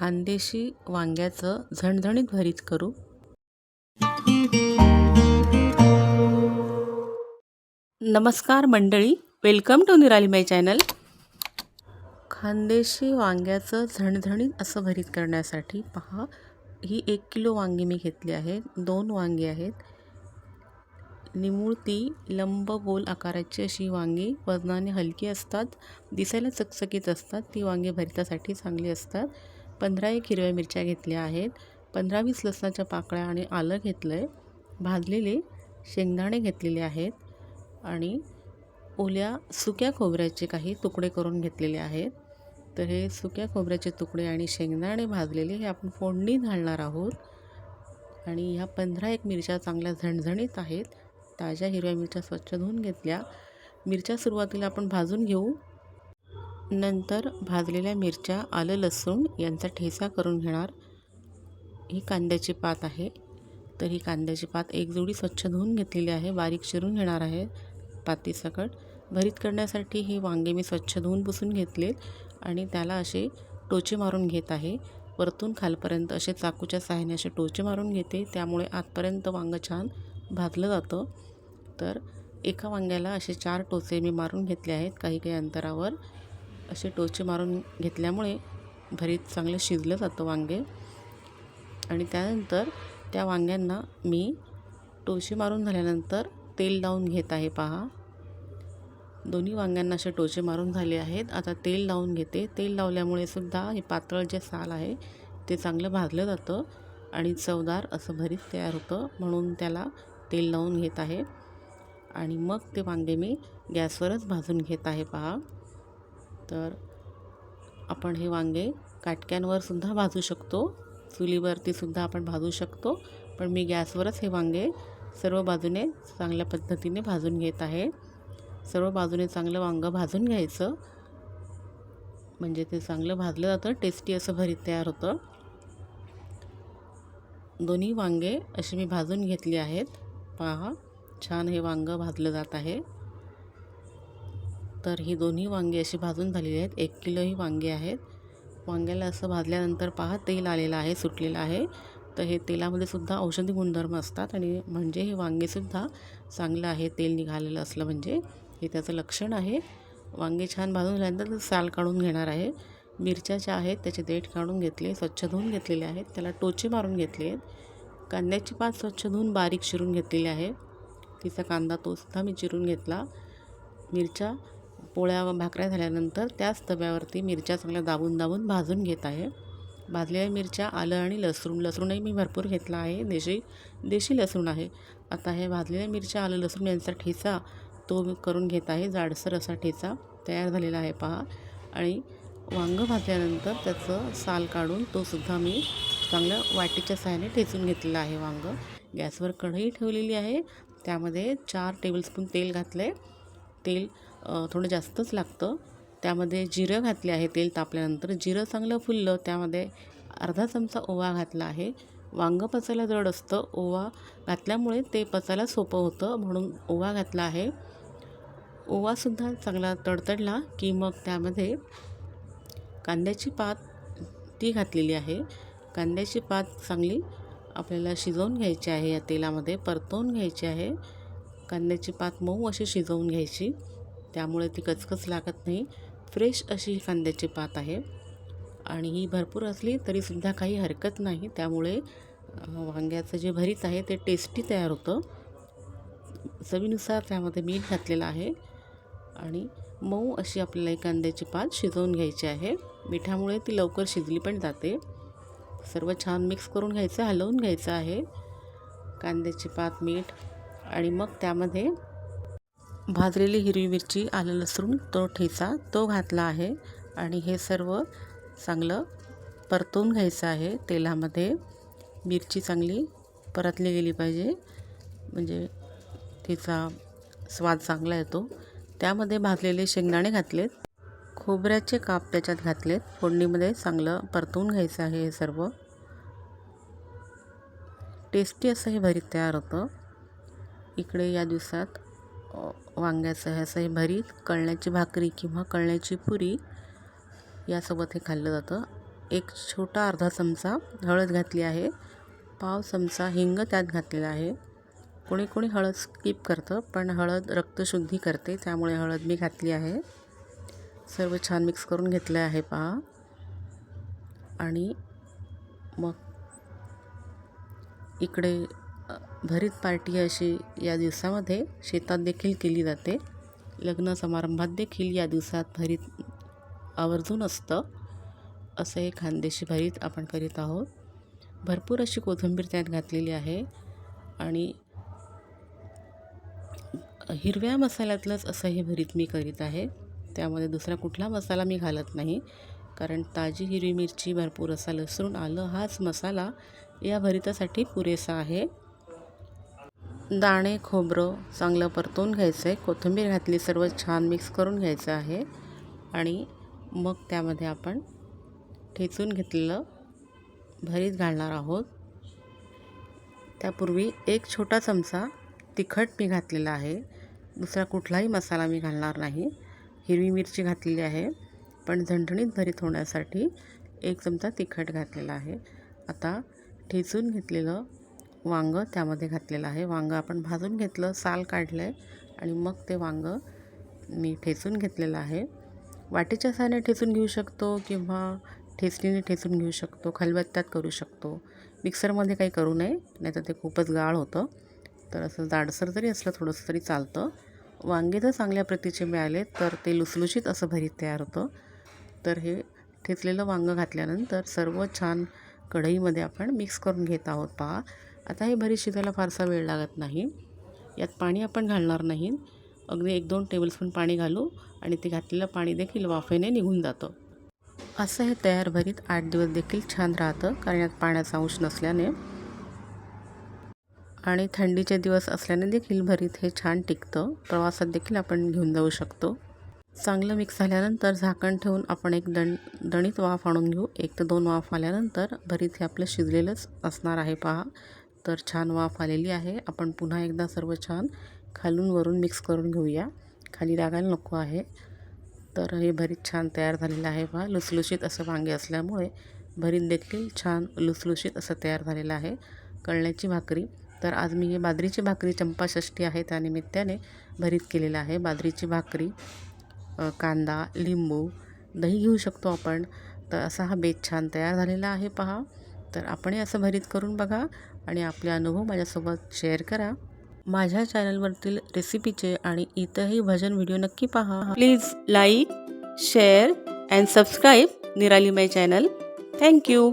खानदेशी वांग्याचं झणझणीत भरीत करू. नमस्कार मंडळी वेलकम टू निराली माय चॅनल खानदेशी वांग्याचं झणझणीत असं भरीत करण्यासाठी पहा ही एक किलो वांगी मी घेतली आहे दोन वांगी आहेत. निमुळती लंब गोल आकाराची अशी वांगी वजनाने हलकी असतात दिसायला चकचकीत असतात ती वांगी भरितासाठी चांगली असतात. पंधरा एक हिरव्या मिरच्या घेतल्या आहेत. पंधरा वीस लसणाच्या पाकळ्या आणि आलं घेतलं आहे भाजलेले शेंगदाणे घेतलेले आहेत. आणि ओल्या सुक्या खोबऱ्याचे काही तुकडे करून घेतलेले आहेत. तर हे सुक्या खोबऱ्याचे तुकडे आणि शेंगदाणे भाजलेले हे आपण फोडणी घालणार आहोत. आणि ह्या पंधरा एक मिरच्या चांगल्या झणझणीत आहेत. ताज्या हिरव्या मिरच्या स्वच्छ धुवून घेतल्या. मिरच्या सुरुवातीला आपण भाजून घेऊ. नंतर भाजलेल्या मिरच्या आलं लसूण यांचा ठेचा करून घेणार. ही कांद्याची पात आहे. तर ही कांद्याची पात एक जोडी स्वच्छ धुवून घेतलेली आहे. बारीक चिरून घेणार आहे पातीसकट भरीत करण्यासाठी ही वांगे मी स्वच्छ धुवून पुसून घेतले आणि त्याला असे टोचे मारून घेत आहे. वरतून खालपर्यंत असे चाकूच्या सहाय्याने असे टोचे मारून घेते. त्यामुळे आतपर्यंत वांगं छान भाजलं जातं. तर एका वांग्याला असे चार टोचे मी मारून घेतले आहेत काही काही अंतरावर. असे टोचे मारून घेतल्यामुळे भरीत चांगलं शिजलं जातं वांगे. आणि त्यानंतर त्या वांग्यांना मी टोचे मारून झाल्यानंतर तेल लावून घेत आहे. पहा. दोन्ही वांग्यांना असे टोचे मारून झाले आहेत. आता तेल लावून घेते. तेल लावल्यामुळे सुद्धा हे पातळ जे साल आहे ते चांगलं भाजलं जातं आणि चवदार असं भरीत तयार होतं म्हणून त्याला तेल लावून घेत आहे. आणि मग ते वांगे मी गॅसवरच भाजून घेत आहे. पहा. तर आपण हे वांगे काटक्यांवर सुद्धा भाजू शकतो. चुलीवरती सुद्धा आपण भाजू शकतो. पण मी गॅसवरच हे वांगे सर्व बाजूने चांगल्या पद्धतीने भाजून घेत आहे. सर्व बाजूने चांगलं वांगं भाजून घ्यायचं. म्हणजे ते चांगलं भाजलं जातं टेस्टी असं भरीत तयार होतं. दोन्ही वांगे अशी मी भाजून घेतली आहेत. पहा छान हे वांगं भाजलं जात आहे. तर ही दोन्ही वांगी अशी भाजून झालेली आहेत. एक किलो ही वांगी आहेत. वांग्याला असं भाजल्यानंतर पहा तेल आलेलं आहे सुटलेलं आहे. तर हे तेलामध्ये सुद्धा औषधी गुणधर्म असतात आणि म्हणजे हे वांगेसुद्धा चांगलं आहे तेल निघालेलं असलं म्हणजे. हे त्याचं लक्षण आहे. वांगे छान भाजून झाल्यानंतर साल काढून घेणार आहे. मिरच्या ज्या आहेत त्याचे देठ काढून घेतले स्वच्छ धुवून घेतलेले आहेत. त्याला टोचे मारून घेतले आहेत. कांद्याची पात स्वच्छ धुवून बारीक चिरून घेतलेली आहे. तिचा कांदा तोसुद्धा मी चिरून घेतला. मिरच्या पोळ्या व भाकऱ्या झाल्यानंतर त्याच तव्यावरती मिरच्या चांगल्या दाबून दाबून भाजून घेत आहे. भाजलेल्या मिरच्या आलं आणि लसूण. लसूणही मी भरपूर घेतला आहे. देशी देशी लसूण आहे. आता हे भाजलेल्या मिरच्या आलं लसूण यांचा ठेचा तो मी करून घेत आहे. जाडसर असा ठेचा तयार झालेला आहे. पहा. आणि वांगं भाजल्यानंतर त्याचं साल काढून तोसुद्धा मी चांगलं वाटीच्या सहाय्याने ठेचून घेतलेलं आहे वांगं. गॅसवर कढई ठेवलेली आहे. त्यामध्ये चार टेबलस्पून तेल घातलं आहे तेल थोडं जास्तच लागतं. त्यामध्ये जिरं घातले आहे तेल तापल्यानंतर. जिरं चांगलं फुललं त्यामध्ये अर्धा चमचा ओवा घातला आहे. वांगं पचायला जड असतं. ओवा घातल्यामुळे ते पचायला सोपं होतं म्हणून ओवा घातला आहे. ओवासुद्धा चांगला तडतडला की मग त्यामध्ये कांद्याची पात ती घातलेली आहे. कांद्याची पात चांगली आपल्याला शिजवून घ्यायची आहे या तेलामध्ये. परतवून घ्यायची आहे. कांद्याची पात मऊ अशी शिजवून घ्यायची. त्यामुळे ती कचकच लागत नाही. फ्रेश अशी ही कांद्याची पात आहे. आणि ही भरपूर असली तरीसुद्धा काही हरकत नाही. त्यामुळे वांग्याचं जे भरीत आहे ते टेस्टी तयार होतं. चवीनुसार त्यामध्ये मीठ घातलेलं आहे. आणि मऊ अशी आपल्याला ही कांद्याची पात शिजवून घ्यायची आहे. मिठामुळे ती लवकर शिजली पण जाते. सर्व छान मिक्स करून घ्यायचं हलवून घ्यायचं आहे. कांद्याची पात मीठ आणि मग त्यामध्ये भाजलेली हिरवी मिरची आलं लसूण तो ठेचा तो घातला आहे आणि हे सर्व चांगलं परतून घ्यायचं आहे तेलामध्ये. मिरची चांगली परतली गेली पाहिजे म्हणजे तिचा स्वाद चांगला येतो. त्यामध्ये भाजलेले शेंगदाणे घातलेत खोबऱ्याचे काप त्याच्यात घातलेत फोडणीमध्ये चांगलं परतून घ्यायचं आहे हे सर्व. टेस्टी असं हे भरीत तयार होतं. इकडे या दिवसात वांग्याचं हे असं हे भरीत कळण्याची भाकरी किंवा कळण्याची पुरी यासोबत हे खाल्लं जातं. एक छोटा अर्धा चमचा हळद घातली आहे. पाव चमचा हिंग त्यात घातलेला आहे. कोणी कोणी हळद स्किप करतं पण हळद रक्तशुद्धी करते त्यामुळे हळद मी घातली आहे. सर्व छान मिक्स करून घेतलं आहे पहा. आणि मग इकडे भरीत पार्टी अशी या दिवसामध्ये शेतात देखील केली जाते. लग्न समारंभात देखील या दिवसात भरीत आवर्जून असतं असं हे खानदेशी भरीत आपण करीत आहोत. भरपूर अशी कोथिंबीर त्यात घातलेली आहे आणि हिरव्या मसाल्यातलंच असं हे भरीत मी करीत आहे. त्यामध्ये दुसरा कुठला मसाला मी घालत नाही कारण ताजी हिरवी मिरची भरपूर असा लसूण आलं हाच मसाला या भरितासाठी पुरेसा आहे. दाणे खोबरं चांगलं परतून घ्यायचं आहे कोथिंबीर घातली सर्व छान मिक्स करून घ्यायचं आहे. आणि मग त्यामध्ये आपण ठेचून घेतलेलं भरीत घालणार आहोत. त्यापूर्वी एक छोटा चमचा तिखट मी घातलेला आहे. दुसरा कुठलाही मसाला मी घालणार नाही. हिरवी मिरची घातलेली आहे. पण झणझणीत भरीत होण्यासाठी एक चमचा तिखट घातलेला आहे. आता ठेचून घेतलेलं वांगं त्यामध्ये घातलेलं आहे. वांगं आपण भाजून घेतलं साल काढलं आहे आणि मग ते वांगं मी ठेचून घेतलेलं आहे. वाटेच्या साहाय्याने ठेचून घेऊ शकतो किंवा ठेचणीने ठेचून घेऊ शकतो खलबत्त्यात करू शकतो. मिक्सरमध्ये काही करू नये नाहीतर ते खूपच गाळ होतं. तर असं जाडसर जरी असलं थोडंसं तरी चालतं. वांगे जर चांगल्या प्रतीचे मिळाले तर ते लुसलुशीत असं भरीत तयार होतं. तर हे ठेचलेलं वांगं घातल्यानंतर सर्व छान कढईमध्ये आपण मिक्स करून घेत आहोत पहा. आता हे भरीत शिजायला फारसा वेळ लागत नाही. यात पाणी आपण घालणार नाही. अगदी एक दोन टेबलस्पून पाणी घालू आणि ते घातलेलं पाणी देखील वाफेने निघून जातं. असं हे तयार भरीत आठ दिवस देखील छान राहतं कारण यात पाण्याचा अंश नसल्याने. आणि थंडीचे दिवस असल्याने देखील भरीत हे छान टिकतं. प्रवासात देखील आपण घेऊन जाऊ शकतो. चांगलं मिक्स झाल्यानंतर झाकण ठेवून आपण एक दण दणीत वाफ आणून घेऊ. एक ते दोन वाफ आल्यानंतर भरीत हे आपलं शिजलेलंच असणार आहे पहा. तर छान वाफ आलेली आहे. आपण पुन्हा एकदा सर्व छान खालून वरून मिक्स करून घेऊया. खाली लागायला नको आहे. तर हे भरीत छान तयार झालेलं आहे पहा. लुसलुशीत असं वांगे असल्यामुळे भरीत देखील छान लुसलुशीत असं तयार झालेलं आहे. कळण्याची भाकरी. तर आज मी हे बाजरीची भाकरी चंपाषष्ठी आहे. त्यानिमित्ताने भरीत केलेलं आहे बाजरीची भाकरी. कांदा लिंबू दही घेऊ शकतो आपण. तर असा हा बेत छान तयार झालेला आहे पहा. तर आपणही असं भरीत करून बघा आणि आपले अनुभव माझ्यासोबत शेअर करा. माझ्या चॅनलवरतील रेसिपीचे आणि इतरही भजन व्हिडिओ नक्की पहा. Please like share and subscribe Nirali my channel. Thank you